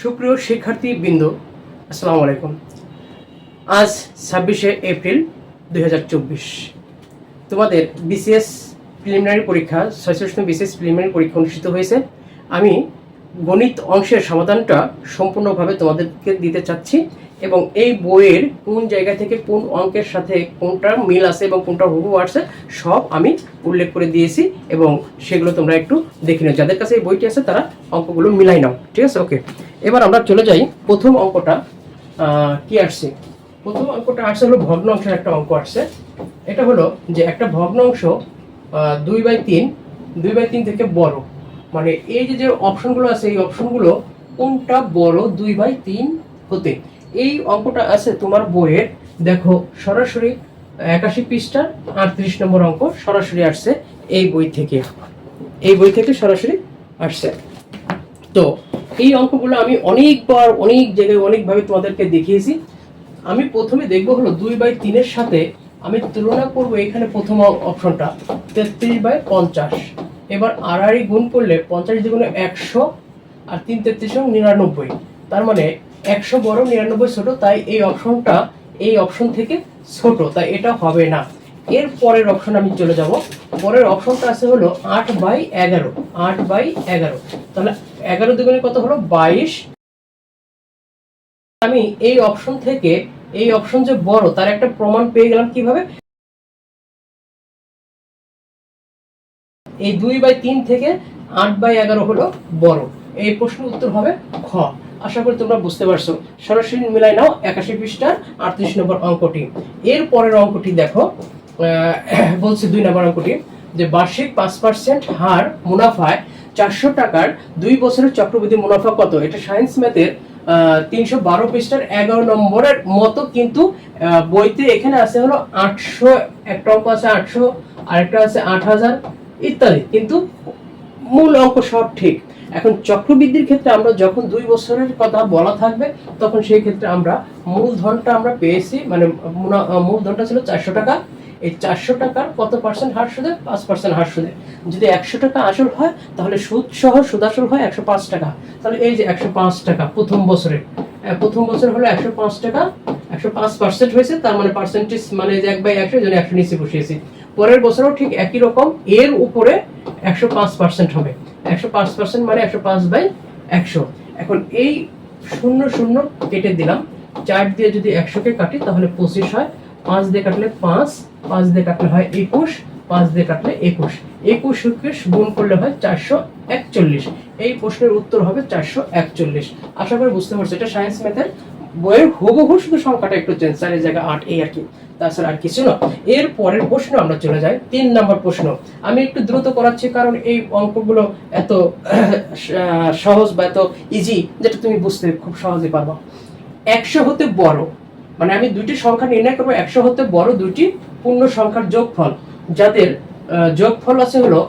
সুপ্রিয় শিক্ষার্থী বৃন্দ আসসালামু আলাইকুম। আজ ছাব্বিশে এপ্রিল দু হাজার চব্বিশ। তোমাদের বিসিএস প্রিলিমিনারি পরীক্ষা ছয়ষষ্ঠ বিসিএস প্রিলিমিনারি পরীক্ষা অনুষ্ঠিত হয়েছে। আমি গণিত অংশের সমাধানটা সম্পূর্ণভাবে তোমাদেরকে দিতে চাচ্ছি। এবং এই বইয়ের কোন জায়গা থেকে কোন অঙ্কের সাথে কোনটা মিল আছে এবং কোনটা হুবু আছে সব আমি উল্লেখ করে দিয়েছি এবং সেগুলো তোমরা একটু দেখে নাও। যাদের কাছে এই বইটি আছে তারা অঙ্কগুলো মিলাই নাও। ঠিক আছে? ওকে এবার আমরা চলে যাই। প্রথম অঙ্কটা কি আসছে? প্রথম অঙ্কটা আসছে হলো ভগ্নাংশের একটা অঙ্ক আসছে। এটা হলো যে একটা ভগ্নাংশ আহ, দুই বাই তিন দুই বাই তিন থেকে বড়। মানে এই যে যে অপশনগুলো আছে এই অপশনগুলো কোনটা বড় দুই বাই তিন হতে? এই অঙ্কটা আছে তোমার বইয়ের। দেখো, সরাসরি একাশি পৃষ্ঠার আটত্রিশ নম্বর অঙ্ক সরাসরি আসছে এই বই থেকে। এই বই থেকে সরাসরি আসছে। তো, এই অঙ্কগুলো আমি অনেকবার, অনেক জায়গায়, অনেকভাবে তোমাদেরকে দেখিয়েছি। আমি প্রথমে দেখব হলো দুই বাই তিনের সাথে আমি তুলনা করব এখানে প্রথম অপশনটা, তেত্রিশ বাই পঞ্চাশ। এবার আড়াআড়ি গুণ করলে পঞ্চাশ দ্বিগুণে একশো আর তিন তেত্রিশ নিরানব্বই। তার মানে একশো বড়, নিরানব্বই ছোট, তাই এই অপশনটা এই অপশন থেকে ছোট, তাই এটা হবে না। এর পরের অপশন আমি চলে যাব। পরের অপশনটা আছে হলো আট বাই এগারো, আট বাই এগারো। তাহলে এগারো দুগুণে কত হলো? বাইশ। আমি এই অপশন থেকে, এই অপশন যে বড়, তার একটা প্রমাণ পেয়ে গেলাম কীভাবে? এই দুই বাই তিন থেকে আট বাই এগারো হলো বড়। এই প্রশ্নের উত্তর হবে খ। আশা করি তোমরা বুঝতে পারছ। সরাসরি মিলাই নাও একাশি পৃষ্ঠার আটত্রিশ নম্বর অঙ্কটি। এর পরের অঙ্কটি দেখো বলছে দুই নম্বর অঙ্কটি, যে বার্ষিক পাঁচ পার্সেন্ট হার মুনাফায় চারশো টাকার দুই বছরের চক্রবৃদ্ধি মুনাফা কত? এটা সায়েন্স ম্যাথের তিনশো বারো পৃষ্ঠার এগারো নম্বরের মতো কিন্তু বইতে এখানে আছে হলো আটশো, একটা অঙ্ক আছে আটশো, আরেকটা আছে আট হাজার, ইত্যাদি। কিন্তু মূল অঙ্ক সব ঠিক। এখন চক্রবৃদ্ধির ক্ষেত্রে আমরা যখন দুই বছরের কথা বলা থাকবে, তখন সেই ক্ষেত্রে আমরা মূলধনটা আমরা পেয়েছি মানে মূলধনটা ছিল চারশো টাকা। এই চারশো টাকার কত পার্সেন্ট হার সুদে পাঁচ পার্সেন্ট হার সুদে যদি একশো টাকা আসল হয়, তাহলে সুদ সহ সুদাসল হয় একশো পাঁচ টাকা। তাহলে এই যে একশো পাঁচ টাকা প্রথম বছরে প্রথম বছর হলো একশো পাঁচ টাকা, একশো পাঁচ পার্সেন্ট হয়েছে, তার মানে পার্সেন্টেজ মানে যে এক বাই একশো জন্য একশো নিচে বসিয়েছি। পরের বছরও ঠিক একই রকম, এর উপরে একশো পাঁচ পার্সেন্ট হবে। একশো পাঁচ পার্সেন্ট মানে একশো পাঁচ বাই একশো। এখন এই শূন্য শূন্য কেটে দিলাম। চার দিয়ে যদি একশোকে কাটি, তাহলে পঁচিশ হয়। পাঁচ দিয়ে কাটলে পাঁচ পাঁচ দিয়ে কাটলে হয় একুশ, পাঁচ দিয়ে কাটলে একুশ। একুশ একুশ গুণ করলে হয় চারশো একচল্লিশ। এই প্রশ্নের উত্তর হবে চারশো একচল্লিশ। আশা করি বুঝতে পারছ, এটা সায়েন্স ম্যাথের বইয়ের হুবহু শুধু সংখ্যাটা একটু চেঞ্জ চারের জায়গায় আট এই আর কি। তাছাড়া আর কিছু না। এর পরের প্রশ্ন আমরা চলে যাই। তিন নম্বর প্রশ্ন। আমি একটু দ্রুত করাচ্ছি কারণ এই অঙ্কগুলো এত সহজ বা এত ইজি যেটা তুমি বুঝতে খুব সহজে পারবা। একশো হতে বড়। মানে আমি দুইটি সংখ্যা নির্ণয় করব। একশো হতে বড় দুইটি পূর্ণ সংখ্যার যোগফল। যাদের যোগফল আছে হলো,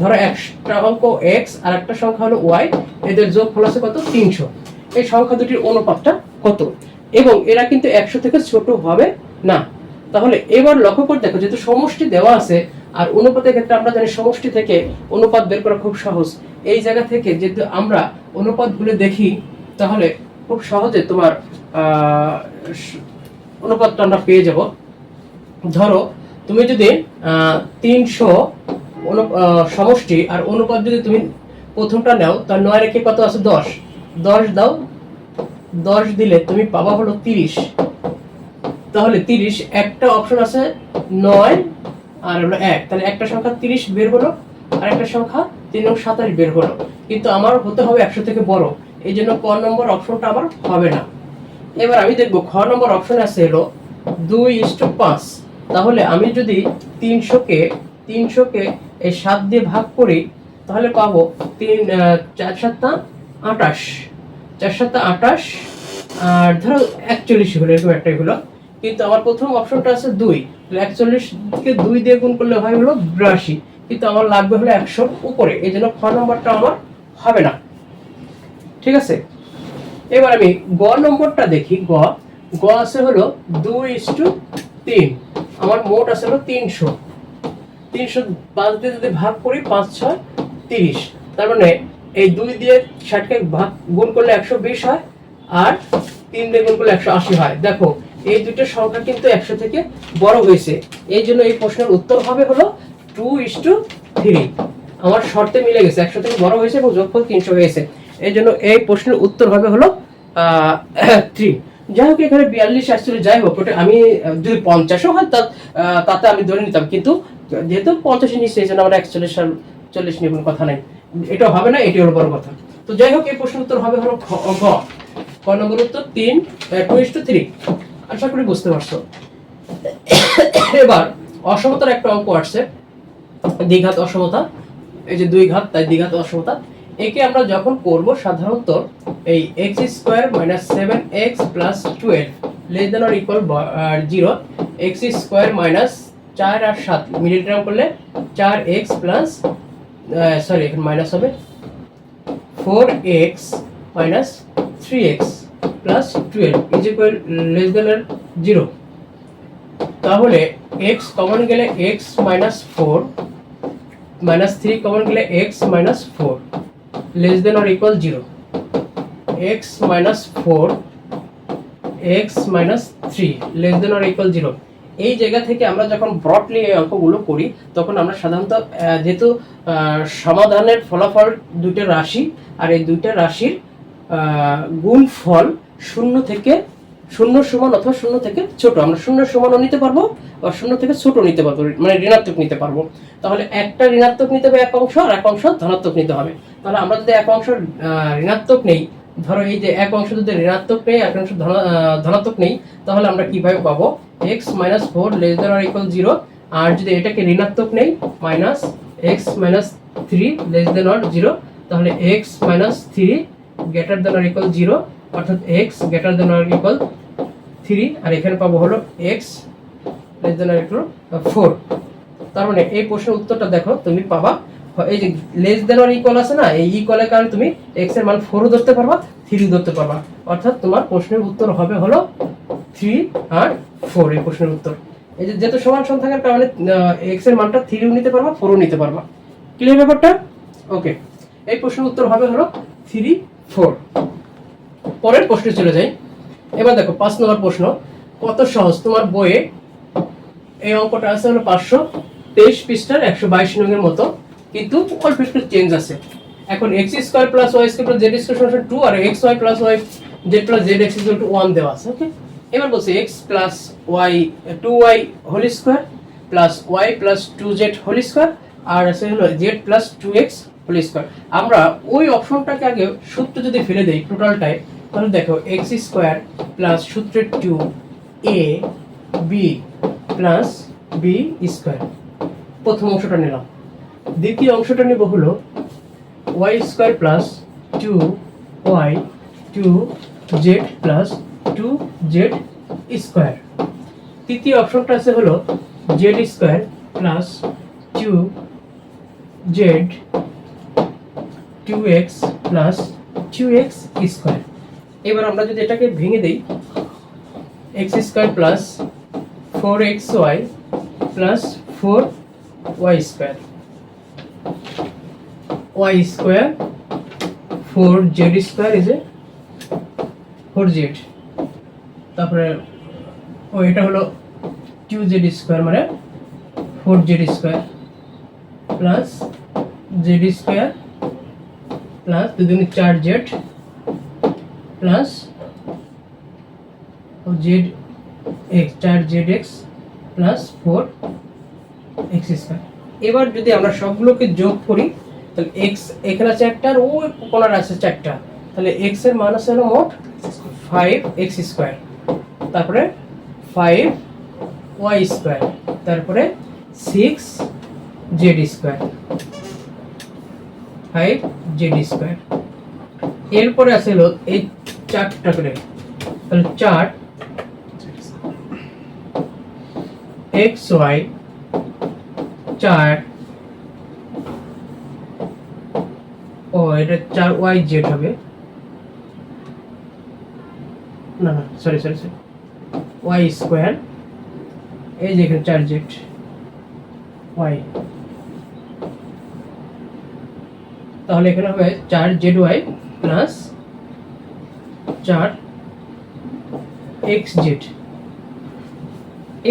ধরো একটা অঙ্ক এক্স আর একটা সংখ্যা হলো ওয়াই এদের যোগফল আছে কত? তিনশো। এই সংখ্যা দুটির অনুপাতটা কত? এবং এরা কিন্তু একশো থেকে ছোট হবে না। তাহলে এবার লক্ষ্য করে দেখো, যেহেতু সমষ্টি দেওয়া আছে, আর অনুপাতের ক্ষেত্রে আমরা জানি সমষ্টি থেকে অনুপাত বের করা খুব সহজ। এই জায়গা থেকে যেহেতু আমরা অনুপাতগুলো দেখি, তাহলে খুব সহজে তোমার অনুপাতটা আমরা পেয়ে যাব। ধরো, তুমি যদি তিনশো সমষ্টি আর অনুপাত যদি তুমি প্রথমটা নাও, তার নয় রেখে কত আছে? দশ। দশ দাও। দশ দিলে তুমি পাবা হলো তিরিশ। তাহলে তিরিশ, একটা অপশন আছে নয় আর হলো এক। তাহলে একটা সংখ্যা তিরিশ বের হলো, আর একটা সংখ্যা তিন নং সাতাশ বের হলো। কিন্তু আমার হতে হবে একশো থেকে বড়। এই জন্য ক নম্বর অপশনটা আমার হবে না। এবার আমি দেখব, খ নম্বর অপশন আছে হলো দুই ইস্টু পাঁচ। তাহলে আমি যদি তিনশোকে তিনশোকে এই সাত দিয়ে ভাগ করি, তাহলে পাবো তিন চার সাতটা আটাশ। চার সাতটা আটাশ, আর ধরো একচল্লিশ হলো, এরকম একটাই হলো। কিন্তু আমার প্রথম অপশনটা আছে দুই। একচল্লিশকে দুই দিয়ে গুণ করলে হয় হলো বিরাশি। কিন্তু আমার লাগবে হলো একশোর উপরে। এই জন্য খ নম্বরটা আমার হবে না। ঠিক আছে? এবার আমি গ নম্বরটা দেখি। গ। গ আছে হলো দুই ইস্টু তিন। আমার মোট আছে হলো তিনশো। তিনশো পাঁচ দিয়ে যদি ভাগ করি, পাঁচ, ছয়, তিরিশ। তার মানে এই দুই দিয়ে ষাটকে ভাগ গুণ করলে একশো বিশ হয়, আর তিন দিয়ে গুণ করলে একশো আশি হয়। দেখো এই দুটো সংখ্যা কিন্তু একশো থেকে বড় হয়েছে। এই জন্য এই প্রশ্নের উত্তর হবে হলো টু ইস টু থ্রি আমার শর্তে মিলে গেছে, একশো থেকে বড় হয়েছে এবং যোগফল তিনশো হয়েছে। এই জন্য এই প্রশ্নের উত্তর হবে হলো থ্রি যাই হোক, এখানে বিয়াল্লিশ আসছিল, যাই হোক, ওটা আমি, যদি পঞ্চাশও হয়, তা তাতে আমি ধরে নিতাম। কিন্তু যেহেতু পঞ্চাশে নিচ্ছে, এই জন্য আমরা একচল্লিশ সাল চল্লিশ নিয়ে কোনো কথা নাই। এটা হবে না এটি হলো বড় কথা। তো যাই হোক, এই প্রশ্নের উত্তর হবে হলো গ। ক নম্বর উত্তর তিন টু ইস টু থ্রি আশা করি বুঝতে পারছ। এবার, অসমতার একটা অঙ্ক আসছে। দ্বিঘাত অসমতা, এই যে দুই ঘাত, তাই দ্বিঘাত অসমতা। একে আমরা যখন করব সাধারণত এই x square minus seven x plus twelve less than আর equal zero x square minus চার আর সাত, মিডিল টার্ম করলে চার এক্স প্লাস সরি এখন মাইনাস হবে। Four x minus three x plus twelve is equal less than R zero তাহলে x common গেলে x minus four minus three common গেলে x minus four less than or equal zero x minus four x minus three less than or equal zero এই জায়গা থেকে আমরা যখন broadly এই অঙ্কগুলো করি, তখন আমরা সাধারণত যেহেতু সমাধানের ফলাফল দুইটা রাশি, আর এই দুইটা রাশির গুণফল শূন্য থেকে শূন্য সমান অথবা শূন্য থেকে ছোট। আমরা শূন্য সমানও নিতে পারব বা শূন্য থেকে ছোট নিতে পারব মানে ঋণাত্মক নিতে পারব। তাহলে একটা ঋণাত্মক নিতে হবে এক অংশ আর এক অংশ ধনাত্মক নিতে হবে। তাহলে আমরা যদি এক অংশ ঋণাত্মক নেই, ধরো এই যে এক অংশ যদি ঋণাত্মক নেই, এক অংশ ধনা- ধনাত্মক নেই, তাহলে আমরা কীভাবে পাবো? X minus four less than আর ইকুয়াল জিরো আর যদি এটাকে ঋণাত্মক নেই minus x minus three less than আর জিরো তাহলে x minus three greater than আর ইকুয়াল জিরো অর্থাৎ এক্স গ্রেটার দেন আর ইকুয়াল থ্রি আর এখানে পাবো হলো এক্স লেস দেন আর ইকুয়াল ফোর তার মানে এই প্রশ্নের উত্তরটা দেখো, তুমি পাবা। এই যে লেস দেন আর ইকুয়াল আছে না, এই ইকুয়ালের কারণে তুমি এক্সের মান ফোরও ধরতে পারবা থ্রি ধরতে পারবা। অর্থাৎ তোমার প্রশ্নের উত্তর হবে হলো থ্রি আর ফোর এই প্রশ্নের উত্তর। এই যে যেহেতু সমান সমান থাকার কারণে এক্সের মানটা থ্রিও নিতে পারবা ফোরও নিতে পারবা। ক্লিয়ার ব্যাপারটা? ওকে এই প্রশ্নের উত্তর হবে হলো থ্রি ফোর পরের প্রশ্নে চলে যাই। এবার দেখো, পাঁচ নম্বর প্রশ্ন, কত সহজ? তোমার বইয়ে এই অঙ্কটা আছে হলো পাঁচশো তেইশ পৃষ্ঠার একশো বাইশ নঙের মতো, কিন্তু অল্প একটু চেঞ্জ আছে। এখন x square plus y square plus z square two R x y plus y z plus z x equal to one দেওয়া আছে ওকে এবার বলছে x plus y two y whole square plus y plus two z whole square আর আছে হলো z plus two x whole square আমরা ওই অপশনটাকে আগে সূত্র যদি ফেলে দেই টোটালটায় তাহলে দেখো এক্স স্কোয়ার প্লাস সূত্রের two a b plus b square প্রথম অংশটা নিলাম। দ্বিতীয় অংশটা নেব হলো y square plus two y two z plus two z square তৃতীয় অপশনটা আছে হলো z square plus two z two x plus two x square এবার আমরা যদি এটাকে ভেঙে দিই x square plus four x y plus four y square y square four z square is a four z তারপরে, ও এটা হলো টু জেড স্কোয়ার মানে four z square plus z square plus দুদিন চার জেড প্লাস জেড এক্স চার z x plus four x square এবার যদি আমরা সবগুলোকে যোগ করি, তাহলে এক্স এখানে আছে একটা আর ওই কোনার আছে চারটা। তাহলে এক্সের মান আছে হলো মোট ফাইভ এক্স স্কোয়ার তারপরে ফাইভ ওয়াই স্কোয়ার তারপরে six z square five z square এরপরে আছে হলো এই চারটা করে। তাহলে চার এক্স ওয়াই চার। ও, এটা চার ওয়াই জেড হবে। না না sorry sorry sorry y square এই যে এখানে চার জেড ওয়াই তাহলে এখানে হবে চার জেড ওয়াই প্লাস চার এক্স জেড।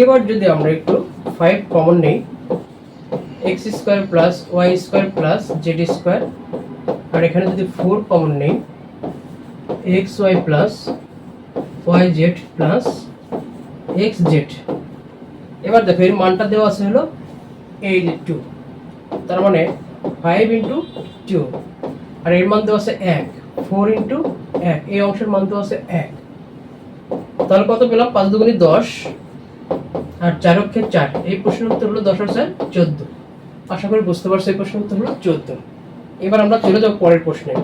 এবার যদি আমরা একটু ফাইভ কমন নেই, x square plus y square plus z square, আর এখানে যদি ফোর কমন নেই, x y plus y z plus x z. এবার দেখো, এর মানটা দেওয়া আছে হলো এই যে টু তার মানে ফাইভ ইন্টু টু আর এর মান দেওয়া আছে এক। ফোর ইন্টু এক। এই অংশের মান দেওয়া আছে এক। তাহলে কত পেলাম? পাঁচ দুগুনি দশ আর চার অক্ষের চার। এই প্রশ্নের উত্তর হলো দশ আর চার চোদ্দ। আশা করি বুঝতে পারছ এই প্রশ্নের উত্তর হলো চোদ্দ। এবার আমরা চলে যাব পরের প্রশ্নে।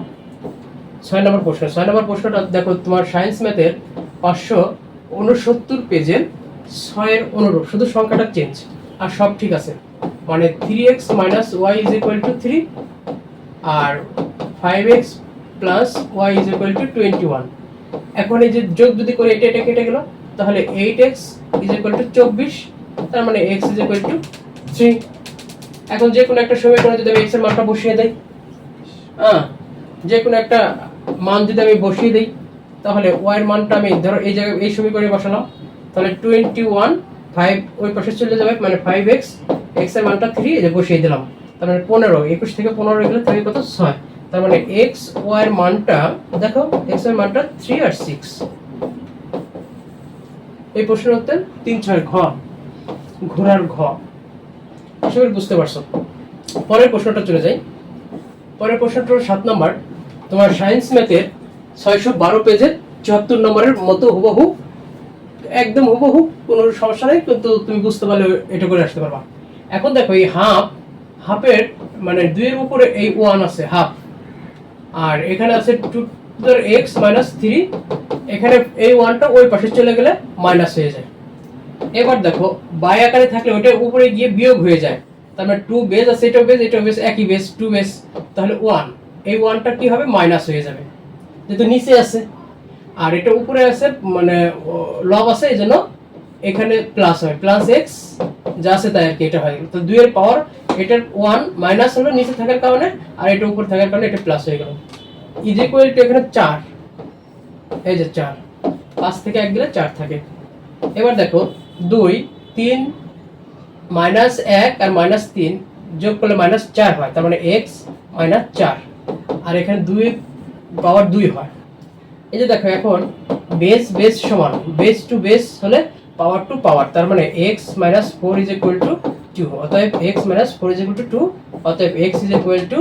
ছয় নম্বর প্রশ্ন। ছয় নম্বর প্রশ্নটা দেখো, তোমার সায়েন্স ম্যাথের পাঁচশো উনসত্তর পেজের ছয়ের অনুরূপ। শুধু সংখ্যাটা চেঞ্জ আর সব ঠিক আছে। মানে three x minus y is equal to three R five x plus y is equal to twenty one এখন এই যে যোগ যদি করে এটা এটা কেটে গেল, তাহলে eight x is equal to চব্বিশ, তার মানে x is equal to three এখন যে কোনো একটা সমীকরণে যদি আমি এক্সের মানটা বসিয়ে দেই হ্যাঁ যে কোনো একটা মান যদি আমি বসিয়ে দিই, তাহলে ওয়াই এর মানটা আমি ধরো এই জায়গায়, এই সমীকরণে বসালাম, তাহলে টোয়েন্টি ওয়ান ফাইভ ওই পাশে চলে যাবে মানে ফাইভ এক্স এক্সের মানটা থ্রি বসিয়ে দিলাম। তার মানে পনেরো, একুশ থেকে পনেরো গেলে থাকে কত? ছয়। তার মানে এক্স ওয়াই মানটা দেখো এক্সের মানটা থ্রি আর সিক্স এই প্রশ্নের উত্তর? তিন ছয় ঘ। ঘোড়ার ঘ। আশা করি বুঝতে পারছ। পরের প্রশ্নটা চলে যাই। পরের প্রশ্নটা সাত নম্বর। তোমার সায়েন্স ম্যাথের ছয়শো বারো পেজের চুয়াত্তর নম্বরের মতো হুবহু একদম হুবহু কোনো সমস্যা নেই কিন্তু তুমি বুঝতে পারলে এটা করে আসতে পারবা। এখন দেখো এই হাফ হাফের মানে দুইয়ের উপরে এই ওয়ান আছে হাফ আর এখানে আছে টু ধর এক্স মাইনাস থ্রি এখানে এই ওয়ানটা ওই পাশে চলে গেলে মাইনাস হয়ে যায়। এবার দেখো বাই আকারে থাকলে ওইটা উপরে গিয়ে বিয়োগ হয়ে যায়। তার মানে টু বেস আছে এটাও বেস এটাও বেস একই বেস টু বেস তাহলে ওয়ান এই ওয়ানটা কি হবে? মাইনাস হয়ে যাবে। যেহেতু নিচে আছে। আর এটা উপরে আছে মানে লব আছে, এই জন্য এখানে প্লাস হয়। প্লাস এক্স যা আছে তাই আর কি, এটা হয় তো দুইয়ের পাওয়ার এটার ওয়ান মাইনাস হলো নিচে থাকার কারণে আর এটা উপরে থাকার কারণে এটা প্লাস হয়ে গেল। ইজ ইকুয়াল টু এখানে চার। এই যে চার। পাঁচ থেকে এক গেলে চার থাকে। এবার দেখো, দুই, তিন মাইনাস এক আর মাইনাস তিন যোগ করলে মাইনাস চার হয়। তার মানে এক্স মাইনাস চার। আর এখানে দুই পাওয়ার দুই হয়। এই যে দেখো, এখন বেস বেস সমান। বেস টু বেস হলে পাওয়ার টু পাওয়ার তার মানে x minus four is equal to two অতএব x minus four is to two অতএব x is equal to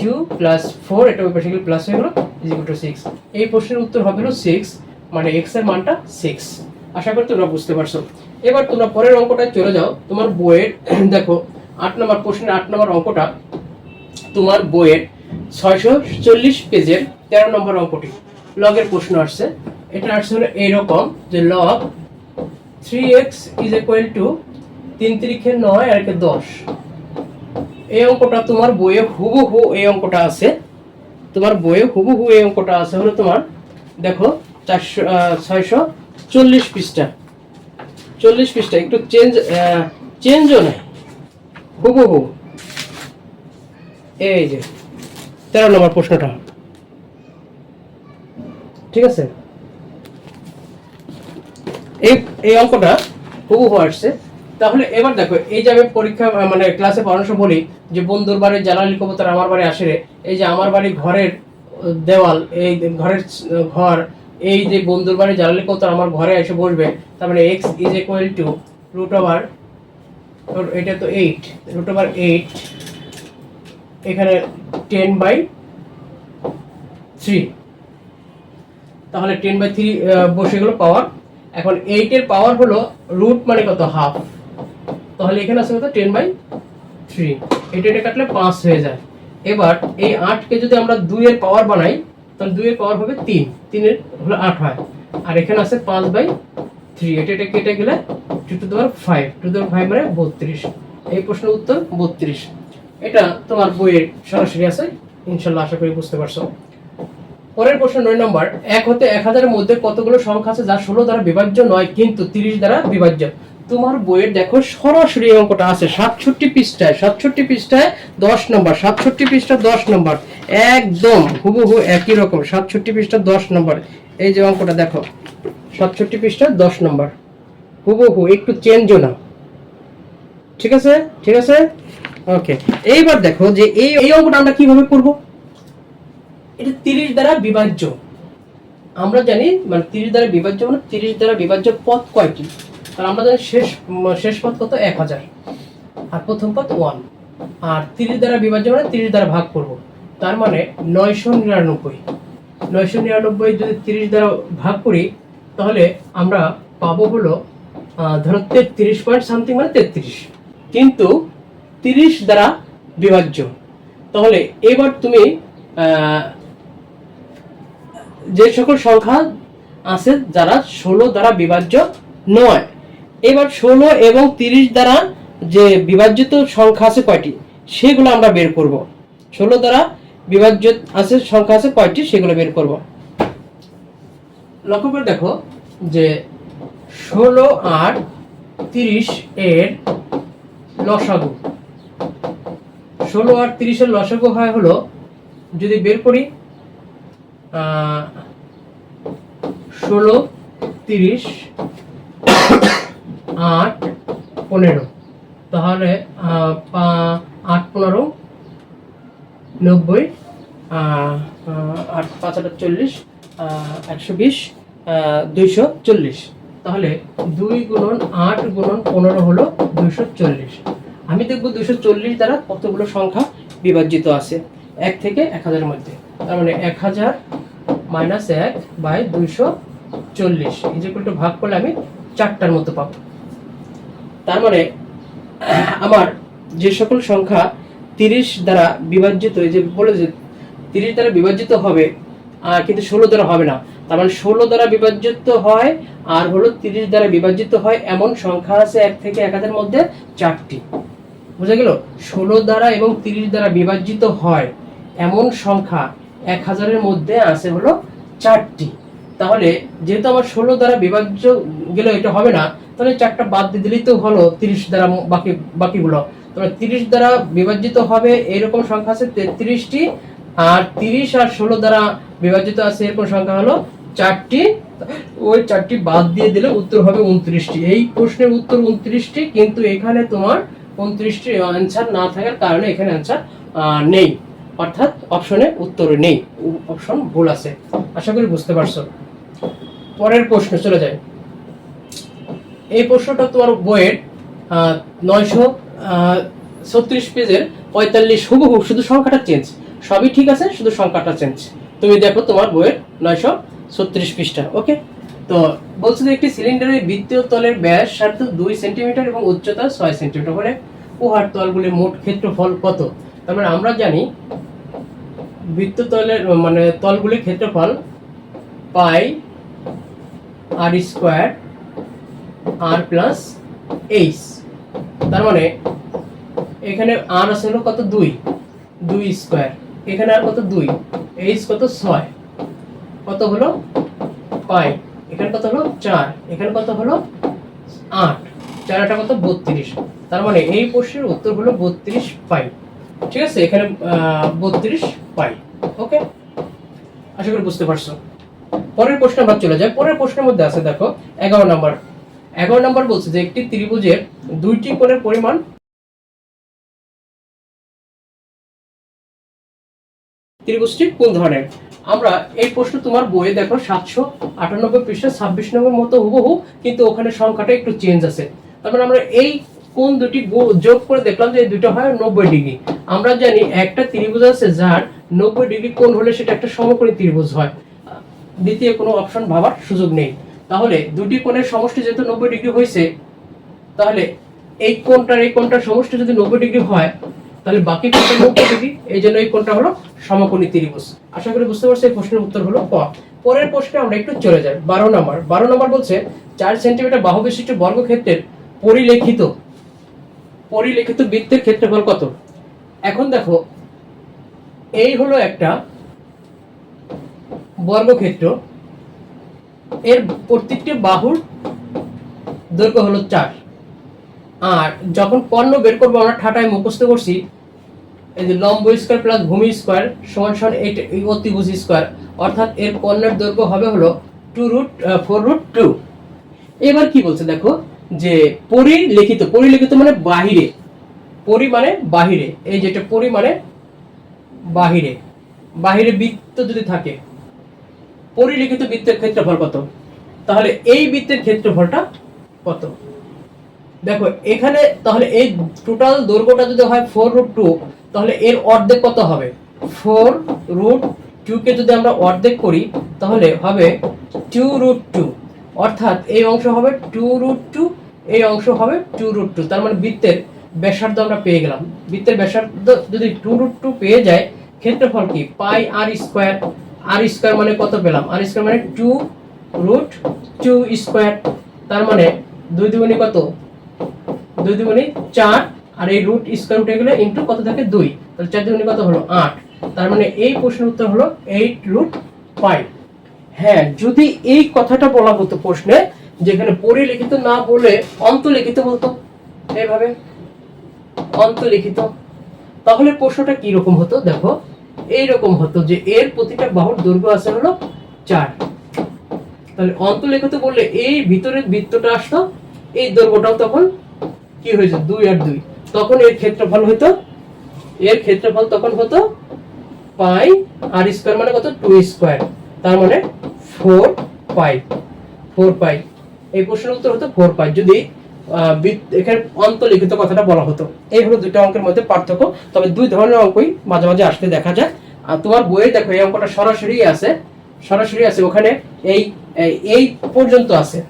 two plus four এটা ওই পাশে প্লাস হয়ে গেলো ইজ টু সিক্স এই প্রশ্নের উত্তর হবে হলো সিক্স মানে এক্সের মানটা সিক্স আশা করি তোমরা বুঝতে পারছ। এবার তোমরা পরের অঙ্কটা চলে যাও। তোমার বইয়ের, দেখো, আট নম্বর প্রশ্নের আট নম্বর অঙ্কটা, তোমার বইয়ের ছয়শো চল্লিশ পেজের তেরো নম্বর অঙ্কটি। লগের প্রশ্ন আসছে। এটা আসছে হলো এইরকম যে log three x is equal to তিন তিরিখে নয় আর একে দশ। এই অঙ্কটা তোমার বইয়ে হুবহু এই অঙ্কটা আছে। তোমার বইয়ে হুবহু এই অঙ্কটা আছে হলো তোমার, দেখো, চারশো ছয়শো চল্লিশ পৃষ্ঠা। চল্লিশ পৃষ্ঠা, একটু চেঞ্জ চেঞ্জও নাই। হুবহু। এই যে, তেরো নম্বর প্রশ্নটা। ঠিক আছে? এই এই অঙ্কটা হুবহু আসছে। তাহলে এবার দেখো, এই যে আমি পরীক্ষা মানে ক্লাসে সময় বলি, যে বন্ধুর বাড়ি, জালালি কবুতর আমার বাড়ি আসে এই যে আমার বাড়ি ঘরের দেওয়াল, এই ঘরের ঘর, এই যে বন্ধুর বাড়ি, জালালি কবুতর আমার ঘরে এসে বসবে, তার মানে x is equal to root over এটা তো এইট রুট ওভার এইট এখানে টেন বাই থ্রি তাহলে টেন বাই থ্রি বসে গেল পাওয়ার এখন এইটের পাওয়ার হলো রুট মানে কত? হাফ তাহলে এখানে আছে কত? টেন বাই থ্রি এটা এটা কাটলে পাঁচ হয়ে যায়। এবার এই আটকে যদি আমরা দুইয়ের পাওয়ার বানাই, তাহলে দুইয়ের পাওয়ার হবে তিন। তিনের হলো আট হয়। আর এখানে আছে পাঁচ বাই থ্রি এটা এটা কেটে গেলে টু টু দেওয়ার ফাইভ টু দেওয়ার ফাইভ মানে বত্রিশ। এই প্রশ্নের উত্তর বত্রিশ। এটা তোমার বইয়ের সরাসরি আছে। ইনশাল্লাহ আশা করি বুঝতে পারছ। পরের প্রশ্ন নয় নম্বর। এক হতে এক হাজারের মধ্যে কতগুলো সংখ্যা আছে যা ষোলো দ্বারা বিভাজ্য নয়, কিন্তু তিরিশ দ্বারা বিভাজ্য? তোমার বইয়ের দেখো সরাসরি অঙ্কটা আছে, সাতষট্টি পৃষ্ঠায় সাতষট্টি পৃষ্ঠায় দশ নম্বর, সাতষট্টি পৃষ্ঠা দশ নম্বর, একদম হুবহু একই রকম, সাতষট্টি পৃষ্ঠা দশ নম্বর। এই যে অঙ্কটা দেখো, সাতষট্টি পৃষ্ঠা দশ নম্বর, হুবহু, একটু চেঞ্জও না ঠিক আছে? ঠিক আছে? ওকে এইবার দেখো যে এই এই অঙ্কটা আমরা কীভাবে করব? এটা তিরিশ দ্বারা বিভাজ্য। আমরা জানি মানে তিরিশ দ্বারা বিভাজ্য মানে তিরিশ দ্বারা বিভাজ্য পথ কয়টি? কারণ আমরা জানি শেষ শেষ পথ কত? এক হাজার। আর প্রথম পথ ওয়ান আর তিরিশ দ্বারা বিভাজ্য মানে তিরিশ দ্বারা ভাগ করব। তার মানে নয়শো নিরানব্বই। নয়শো নিরানব্বই যদি তিরিশ দ্বারা ভাগ করি, তাহলে আমরা পাবো হলো ধরো তেত্রিশ পয়েন্ট সামথিং মানে তেত্রিশ। কিন্তু তিরিশ দ্বারা বিভাজ্য। তাহলে এবার তুমি যে সকল সংখ্যা আছে যারা ষোলো দ্বারা বিভাজ্য নয় এবার ষোলো এবং তিরিশ দ্বারা যে বিভাজ্যিত সংখ্যা আছে কয়টি? সেগুলো আমরা বের করব। ষোলো দ্বারা বিভাজ্য আছে সংখ্যা আছে কয়টি? সেগুলো বের করব। লক্ষ্য করে দেখো যে ষোলো আর তিরিশ এর লসাগু। ষোলো আর তিরিশের লসাগু হয় হলো, যদি বের করি ষোলো, তিরিশ আট, পনেরো। তাহলে আট পনেরো, নব্বই আট, পাঁচ আট চল্লিশ একশো বিশ দুইশো চল্লিশ। তাহলে দুই গুণন আট গুণন পনেরো হলো দুইশো চল্লিশ। আমি দেখব দুইশো চল্লিশ দ্বারা কতগুলো সংখ্যা বিভাজিত আছে। এক থেকে এক হাজারের মধ্যে। তার মানে এক হাজার মাইনাস এক বাই দুইশো চল্লিশ। ইজিকুল ভাগ করলে আমি চারটার মতো পাবো। তার মানে আমার যে সকল সংখ্যা তিরিশ দ্বারা বিভাজিত যে বলে যে তিরিশ দ্বারা বিভাজিত হবে কিন্তু ষোলো দ্বারা হবে না। তার মানে ষোলো দ্বারা বিভাজিত হয়, আর হলো তিরিশ দ্বারা বিভাজিত হয় এমন সংখ্যা আছে এক থেকে এক হাজার মধ্যে চারটি। বুঝা গেল? ষোলো দ্বারা এবং তিরিশ দ্বারা বিভাজিত হয় এমন সংখ্যা এক হাজারের মধ্যে আছে হলো চারটি। তাহলে যেহেতু আমার ষোলো দ্বারা বিভাজ্য গেলে এটা হবে না, তাহলে চারটা বাদ দিয়ে দিলেই তো হলো তিরিশ দ্বারা বাকি, বাকিগুলো। তাহলে তিরিশ দ্বারা বিভাজিত হবে এরকম সংখ্যা আছে তেত্রিশটি, আর তিরিশ আর ষোলো দ্বারা বিভাজিত আছে এরকম সংখ্যা হলো চারটি। ওই চারটি বাদ দিয়ে দিলে উত্তর হবে উনত্রিশটি। এই প্রশ্নের উত্তর উনত্রিশটি, কিন্তু এখানে তোমার উনত্রিশটি অ্যান্সার না থাকার কারণে এখানে অ্যান্সার নেই। অর্থাৎ অপশনে উত্তর নেই। অপশন ভুল আছে। আশা করি বুঝতে পারছ। পরের প্রশ্ন চলে যায়। এই প্রশ্নটা তোমার বইয়ের নয়শো ছত্রিশ পেজের পঁয়তাল্লিশ হুবহু শুধু সংখ্যাটা চেঞ্জ সবই ঠিক আছে, শুধু সংখ্যাটা চেঞ্জ তুমি দেখো তোমার বইয়ের নয়শো ছত্রিশ পৃষ্ঠা ওকে তো বলছে যে একটি সিলিন্ডারের বৃত্তীয় তলের ব্যাস সার্থ দুই সেন্টিমিটার এবং উচ্চতা ছয় সেন্টিমিটার হলে উহার তলগুলির মোট ক্ষেত্রফল কত? তার মানে আমরা জানি বৃত্ত তলের মানে তলগুলির ক্ষেত্রফল pi r square r plus h তার মানে এখানে আর আছে কত দুই? দুই স্কোয়ার এখানে আর কত দুই? এইচ কত ছয়। কত হলো পাই এখানে কত হলো চার। এখানে কত হলো আট। চার আটা কত? বত্রিশ। তার মানে এই প্রশ্নের উত্তর হলো বত্রিশ পাই ঠিক আছে? এখানে বত্রিশ পাই ওকে আশা করি বুঝতে পারছ। পরের প্রশ্ন আবার চলে যায়। পরের প্রশ্নের মধ্যে আছে, দেখো, এগারো নম্বর। এগারো নম্বর বলছে যে একটি ত্রিভুজের দুইটি কোণের পরিমাণ ত্রিভুজটি কোন ধরনের? আমরা এই প্রশ্ন তোমার বইয়ে দেখো, সাতশো আটানব্বই পৃষ্ঠা, ছাব্বিশ নম্বর মতো হুবহু, কিন্তু ওখানে সংখ্যাটা একটু চেঞ্জ আছে। তারপরে আমরা এই কোন দুটি যোগ করে দেখলাম যে দুটো হয় নব্বই ডিগ্রি। আমরা জানি একটা ত্রিভুজ আছে যার নব্বই ডিগ্রি কোণ হলে সেটা একটা সমকোণী ত্রিভুজ হয়। দ্বিতীয় কোনো অপশন ভাবার সুযোগ নেই। তাহলে দুটি কোণের সমষ্টি যেহেতু নব্বই ডিগ্রি হয়েছে, তাহলে এই কোণটার এই কোণটার সমষ্টি যদি নব্বই ডিগ্রি হয়, তাহলে বাকি কোণটা নব্বই ডিগ্রি, এই জন্য এই কোণটা হলো সমকোণী ত্রিভুজ। আশা করি বুঝতে পারছি এই প্রশ্নের উত্তর হলো ক। পরের প্রশ্নে আমরা একটু চলে যাই, বারো নম্বর। বারো নম্বর বলছে, চার সেন্টিমিটার বাহু বিশিষ্ট বর্গক্ষেত্রের পরিলেখিত পরিলেখিত বৃত্তের ক্ষেত্রফল কত? এখন দেখো, এই হলো একটা বর্গক্ষেত্র। এর প্রত্যেকটি বাহুর দৈর্ঘ্য হলো চার। আর যখন কর্ণ বের করব, আমরা ঠাটায় মুখস্থ করছি, এই যে লম্ব স্কোয়ার প্লাস ভূমি স্কোয়ার সমান সমান এই অতিভুজ স্কোয়ার অর্থাৎ এর কর্ণের দৈর্ঘ্য হবে হলো two root four root two এবার কি বলছে দেখো, যে পরিলিখিত পরিলিখিত মানে বাহিরে। পরি মানে বাহিরে, এই যেটা পরি মানে বাহিরে। বাহিরে বৃত্ত যদি থাকে পরিলিখিত বৃত্তের ক্ষেত্রফল কত? তাহলে এই বৃত্তের ক্ষেত্রফলটা কত? দেখো, এখানে তাহলে এই টোটাল দৈর্ঘ্যটা যদি হয় ফোর রুট টু তাহলে এর অর্ধেক কত হবে? ফোর রুট টু কে যদি আমরা অর্ধেক করি, তাহলে হবে টু রুট টু অর্থাৎ এই অংশ হবে টু রুট টু এই অংশ হবে টু রুট টু তার মানে বৃত্তের ব্যাসার্ধ আমরা পেয়ে গেলাম। বৃত্তের ব্যাসার্ধ যদি টু রুট টু পেয়ে যায়, ক্ষেত্রফল কি? পাই আর স্কোয়ার আর স্কোয়ার মানে কত পেলাম? আর স্কোয়ার মানে টু রুট টু স্কোয়ার তার মানে দুই দুগুণি কত? দুই দুগুণি চার, আর এই রুট স্কোয়ার উঠে গেলে ইন্টু কত থাকে? দুই। তাহলে চার দুগুণি কত হলো? আট। তার মানে এই প্রশ্নের উত্তর হলো এইট রুট ফাইভ হ্যাঁ যদি এই কথাটা বলা হতো প্রশ্নে, যেখানে পরিলিখিত না বলে অন্তলিখিত বলতো এইভাবে অন্তলিখিত, তাহলে প্রশ্নটা কি রকম হতো? দেখো এইরকম হতো যে এর প্রতিটা বাহুর দৈর্ঘ্য আছে হলো চার। তাহলে অন্তলিখিত বললে এই ভিতরের বৃত্তটা আসতো এই দৈর্ঘ্যটাও তখন কি হয়েছে? দুই আর দুই। তখন এর ক্ষেত্রফল হতো, এর ক্ষেত্রফল তখন হতো পাই আর স্কোয়ার মানে কত? Two square. তার মানে ফোর পাই ফোর পাই। এই প্রশ্নের উত্তর হতো ফোর পাই। যদি অন্তলিখিত কথাটা বলা হতো। এই হলো দুটো অঙ্কের মধ্যে পার্থক্য। তবে দুই ধরনের অঙ্কই মাঝে মাঝে আসতে দেখা যায়। আর তোমার বইয়ে দেখো, এই অঙ্কটা সরাসরি আছে। সরাসরি আছে, ওখানে এই, এই- পর্যন্ত আছে।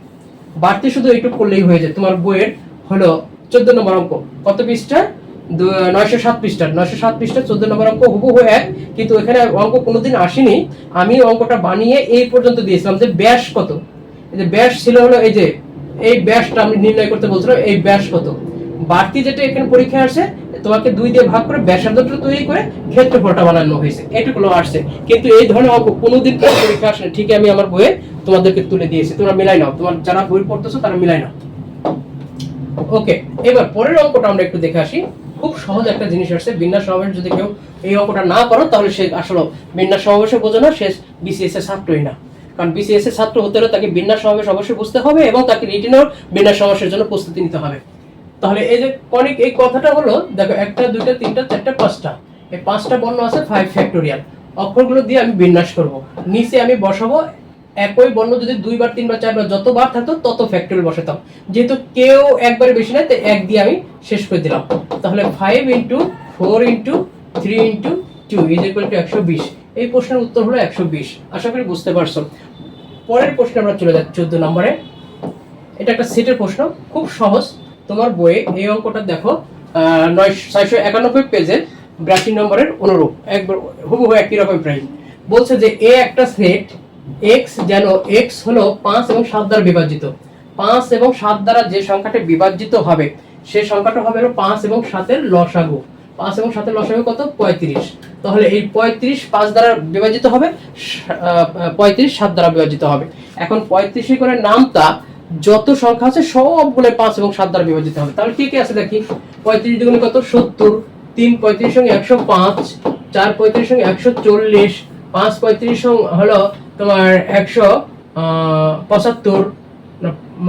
বাড়তি শুধু এইটুকু করলেই হয়ে যায়। তোমার বইয়ের হলো চোদ্দ নম্বর অঙ্ক। কত পৃষ্ঠা নয়শো সাত পৃষ্ঠা নয়শো সাত পৃষ্ঠা চোদ্দ নম্বর অঙ্ক হুবহু এক। কিন্তু এখানে অঙ্ক কোনোদিন আসেনি। আমি অঙ্কটা বানিয়ে এই পর্যন্ত দিয়েছিলাম যে ব্যাস কত। যে ব্যাস ছিল হলো এই যে এই ব্যাসটা আমি নির্ণয় করতে বলছিলাম, এই ব্যাস কত? বাড়তি যেটা এখানে পরীক্ষায় আসে, তোমাকে দুই দিয়ে ভাগ করে ব্যাসার্ধটা তৈরি করে ক্ষেত্রফলটা বানানো হয়েছে। এটুকুলো আসছে। কিন্তু এই ধরনের অঙ্ক কোনোদিন কোনো পরীক্ষা আসে ঠিক আমি আমার বইয়ে তোমাদেরকে তুলে দিয়েছি। তোমরা মিলাই নাও। তোমার যারা বই পড়তেছো তারা মিলাই নাও। ওকে, এবার পরের অঙ্কটা আমরা একটু দেখে আসি। খুব সহজ একটা জিনিস আসছে। বিন্যাস সমাবেশ যদি কেউ এই অঙ্কটা না করো, তাহলে সে আসলে বিন্যাস সমাবেশে বোঝো না, সে বিসিএস এর ছাত্রই না। কারণ বিসিএস এর ছাত্র হতে হলে তাকে বিন্যাস সমাবেশ অবশ্যই বুঝতে হবে এবং তাকে রিটিনও বিন্যাস সমাবেশের জন্য প্রস্তুতি নিতে হবে। তাহলে এই যে কনিক এই কথাটা হলো, দেখো, একটা, দুইটা, তিনটা, চারটা, পাঁচটা। এই পাঁচটা বর্ণ আছে ফাইভ ফ্যাক্টোরিয়াল অক্ষরগুলো দিয়ে আমি বিন্যাস করব। নিচে আমি বসাবো, একই বর্ণ যদি দুইবার, তিনবার, চারবার যতবার থাকতো তত ফ্যাক্টোরিয়াল বসাতাম। যেহেতু কেউ একবারে বেশি নয় তাই এক দিয়ে আমি শেষ করে দিলাম। তাহলে five into four into three into two is equal to একশো বিশ। এই প্রশ্নের উত্তর হলো একশো বিশ। আশা করি বুঝতে পারছ। পরের প্রশ্নে আমরা চলে যাচ্ছি চোদ্দ নম্বরে। এটা একটা সেটের প্রশ্ন। খুব সহজ। তোমার বইয়ে এই অঙ্কটা দেখো নয়, ছয়শো একানব্বই পেজের বিরাশি নম্বরের অনুরূপ। একবার হুবহু একই রকম প্রায় বলছে যে এ একটা সেট এক্স যেন এক্স হলো পাঁচ এবং সাত দ্বারা বিভাজিত। পাঁচ এবং সাত দ্বারা যে সংখ্যাটি বিভাজিত হবে, সে সংখ্যাটা হবে পাঁচ এবং সাতের লসাগু। পাঁচ এবং সাতের লসাগু কত? পঁয়ত্রিশ। তাহলে এই পঁয়ত্রিশ পাঁচ দ্বারা বিভাজিত হবে পঁয়ত্রিশ সাত দ্বারা বিভাজিত হবে। এখন পঁয়ত্রিশে করে নামতা যত সংখ্যা আছে সবগুলো পাঁচ এবং সাত দ্বারা বিভাজিত হবে। তাহলে কি কি আছে দেখি? পঁয়ত্রিশ দুগুণে কত? সত্তর। তিন পঁয়ত্রিশ সঙ্গে একশো পাঁচ। চার পঁয়ত্রিশ সঙ্গে একশো চল্লিশ। পাঁচ পঁয়ত্রিশ হলো তোমার একশো পঁচাত্তর।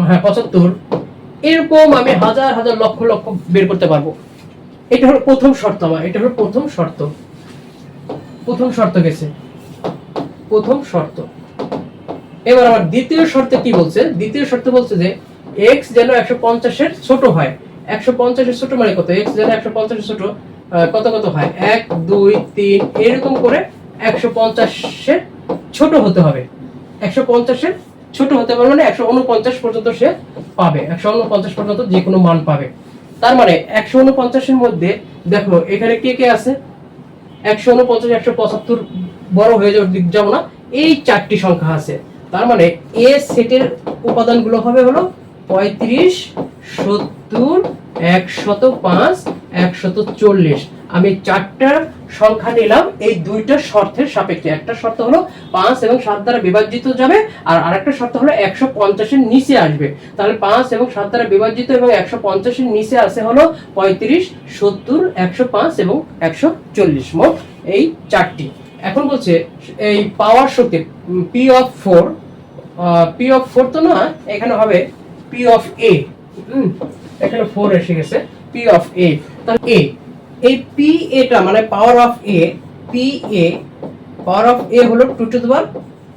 হ্যাঁ পঁচাত্তর। এরকম আমি হাজার হাজার লক্ষ লক্ষ বের করতে পারব। এটা হলো প্রথম শর্ত আমার এটা হলো প্রথম শর্ত। প্রথম শর্ত গেছে। প্রথম শর্ত। এবার আমার দ্বিতীয় শর্তে কি বলছে? দ্বিতীয় শর্তে বলছে যে এক্স যেন একশো পঞ্চাশের ছোট হয়। একশো পঞ্চাশের ছোট মানে কত? এক্স যেন একশো পঞ্চাশের ছোট কত কত হয়? এক, দুই, তিন, এরকম করে একশো পঞ্চাশের ছোট হতে হবে। একশো পঞ্চাশের ছোট হতে পারে মানে একশো উনপঞ্চাশ পর্যন্ত সে পাবে। একশো উনপঞ্চাশ পর্যন্ত যে কোনো মান পাবে। তার মানে একশো উনপঞ্চাশের মধ্যে, দেখো, এখানে কে কে আছে? একশো উনপঞ্চাশ, একশো পঁচাত্তর বড় হয়ে যাওয়ার দিক যাব না। এই চারটি সংখ্যা আছে। তার মানে এ সেটের উপাদানগুলো হবে হলো পঁয়ত্রিশ, সত্তর, একশত পাঁচ, একশত চল্লিশ। আমি চারটা সংখ্যা নিলাম, এই দুইটা শর্তের সাপেক্ষে। একটা শর্ত হলো পাঁচ এবং সাত দ্বারা বিভাজিত যাবে, আর আরেকটা শর্ত হলো একশো পঞ্চাশের নিচে আসবে। তাহলে পাঁচ এবং সাত দ্বারা বিভাজিত এবং একশো পঞ্চাশের নিচে আসে হলো পঁয়ত্রিশ, সত্তর, একশো পাঁচ এবং একশো চল্লিশ। মোট এই চারটি। এখন বলছে এই power Shakti P of four P of four তো না, এখানে হবে পি অফ এ। এখানে ফোর এসে গেছে, পি অফ এ। তাহলে এ এই পি এটা মানে power of A P A power of A হলো টু টু দেওয়ার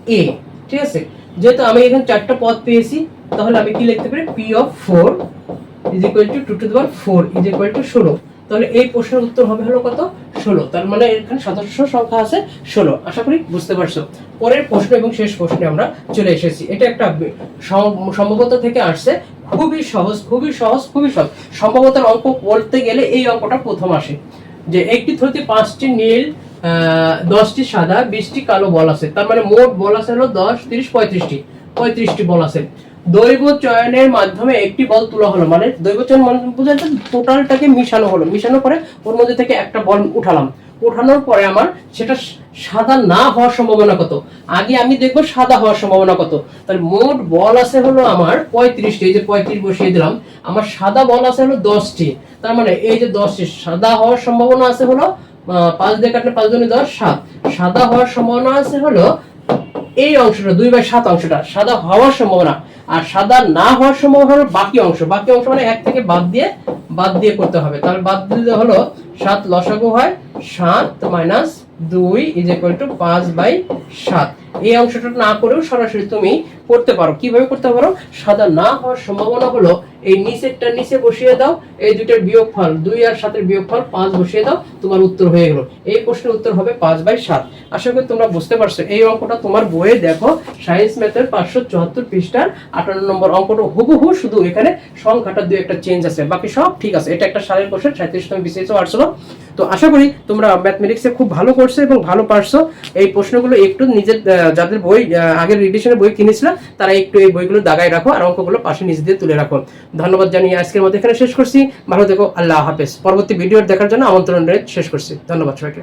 এ ঠিক আছে? যেহেতু আমি এখানে চারটা পদ পেয়েছি, তাহলে আমি কি লিখতে পারি? P of four is equal to two two দেওয়ার ফোর ইজ ইকুয়াল টু ষোলো। তাহলে এই প্রশ্নের উত্তর হবে হলো কত? ষোলো। তার মানে এখানে সদস্য সংখ্যা আছে ষোলো। আশা করি বুঝতে পারছ। পরের প্রশ্ন এবং শেষ প্রশ্নে আমরা চলে এসেছি। এটা একটা সম- সম্ভবত থেকে আসছে। খুবই সহজ খুবই সহজ খুবই সহজ। সম্ভবতার অঙ্ক বলতে গেলে এই অঙ্কটা প্রথম আসে। যে একটি থ্রোতে পাঁচটি নীল দশটি সাদা, বিশটি কালো বল আছে। তার মানে মোট বল আছে হলো দশ, তিরিশ, পঁয়ত্রিশটি। পঁয়ত্রিশটি বল আছে। দৈব চয়নের মাধ্যমে একটি বল তোলা হলো। মানে দৈব চয়ন মানে বোঝাতে টোটালটাকে মিশানো হলো। মিশানোর পরে ওর মধ্যে থেকে একটা বল উঠালাম। উঠানোর পরে আমার সেটা সাদা না হওয়ার সম্ভাবনা কত? আগে আমি দেখব সাদা হওয়ার সম্ভাবনা কত। তাহলে মোট বল আছে হলো আমার পঁয়ত্রিশটি, এই যে পঁয়ত্রিশ বসিয়ে দিলাম, আমার সাদা বল আছে হলো দশটি। তার মানে এই যে দশটি, সাদা হওয়ার সম্ভাবনা আছে হলো পাঁচ দিয়ে কাটলে পাঁচ দুগুণে দশ, সাত। সাদা হওয়ার সম্ভাবনা আছে হলো এই অংশটা, দুই বাই সাত অংশটা, সাদা হওয়ার সম্ভাবনা। আর সাদা না হওয়ার সম্ভাবনা হলো বাকি অংশ। বাকি অংশ মানে এক থেকে বাদ দিয়ে বাদ দিয়ে করতে হবে। তাহলে বাদ দিতে হলো সাত লসাগু হয় সাত মাইনাস দুই ইজ ইকুয়াল টু পাঁচ বাই সাত। এই অংশটা না করেও সরাসরি তুমি করতে পারো। কীভাবে করতে পারো? সাদা না হওয়ার সম্ভাবনা হলো এই নিচেরটা নিচে বসিয়ে দাও, এই দুইটার বিয়োগফল দুই আর সাতের বিয়োগফল পাঁচ বসিয়ে দাও, তোমার উত্তর হয়ে গেল। এই প্রশ্নের উত্তর হবে পাঁচ বাই সাত। আশা করি তোমরা বুঝতে পারছ। এই অঙ্কটা তোমার বইয়ে দেখো, সায়েন্স, ম্যাথের পাঁচশো চুয়াত্তর পৃষ্ঠার আটান্ন নম্বর অঙ্কটা হুবহু শুধু এখানে সংখ্যাটা দুই একটা চেঞ্জ আছে। বাকি সব ঠিক আছে। এটা একটা সালের কোশ্চেন সাঁত্রিশতম বিশেষ আটশো তো আশা করি তোমরা ম্যাথমেটিক্সে খুব ভালো করছ এবং ভালো পারছ। এই প্রশ্নগুলো একটু নিজের যাদের বই আগের রিডিশনের বই কিনেছিল তারা একটু এই বইগুলো দাগায় রাখো আর অঙ্কগুলো পাশে নিজে দিয়ে তুলে রাখো। ধন্যবাদ জানিয়ে আজকের মধ্যে এখানে শেষ করছি। ভালো থেকো, আল্লাহ হাফেজ। পরবর্তী ভিডিও দেখার জন্য আমন্ত্রণ শেষ করছি। ধন্যবাদ সবাইকে।